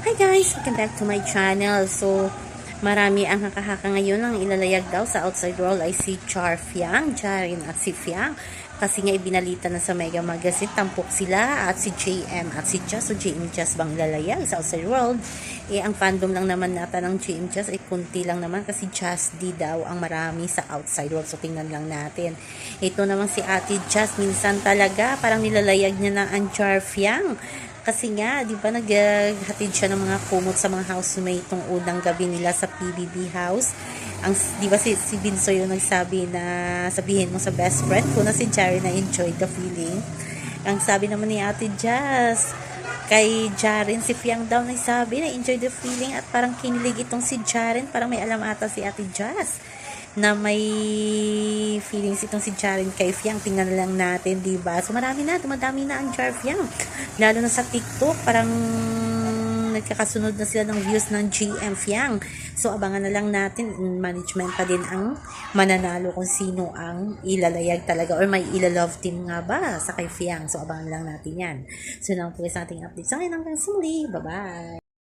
Hi guys! Welcome back to my channel. So, marami ang hakahaka ngayon ang ilalayag daw sa outside world ay si Char Fiang, Charin at si Fiang. Kasi nga ibinalita na sa Mega Magazine, tampok sila at si JM at si Just. So, JM Just bang ilalayag sa outside world? Eh, ang fandom lang naman nata ng JM Just ay kunti lang naman kasi Just di daw ang marami sa outside world. So, tingnan lang natin. Ito naman si Ate Just, minsan talaga parang nilalayag niya na ang Char Fiang. Kasi nga, di ba, naghatid siya ng mga kumot sa mga housemate tong unang gabi nila sa PBB house. Ang, di ba si, si Vinso yung nagsabi na sabihin mo sa best friend ko na si Jerry na enjoy the feeling. Ang sabi naman ni Ate Jazz, kay Jaren, si Fiang daw nagsabi na enjoy the feeling at parang kinilig itong si Jaren, parang may alam ata si Ate Jazz na may feelings itong si Jaren kay Fiang. Tingnan na lang natin, di ba? So marami na, dumadami na ang Jar Fiang. Lalo na sa TikTok, parang nagkakasunod na sila ng views ng GM Fiang. So abangan na lang natin, management pa din ang mananalo kung sino ang ilalayag talaga or may ilalove team nga ba sa kay Fiang. So abangan lang natin yan. So lang po sa ating update. So ngayon hanggang sa muli. Bye-bye!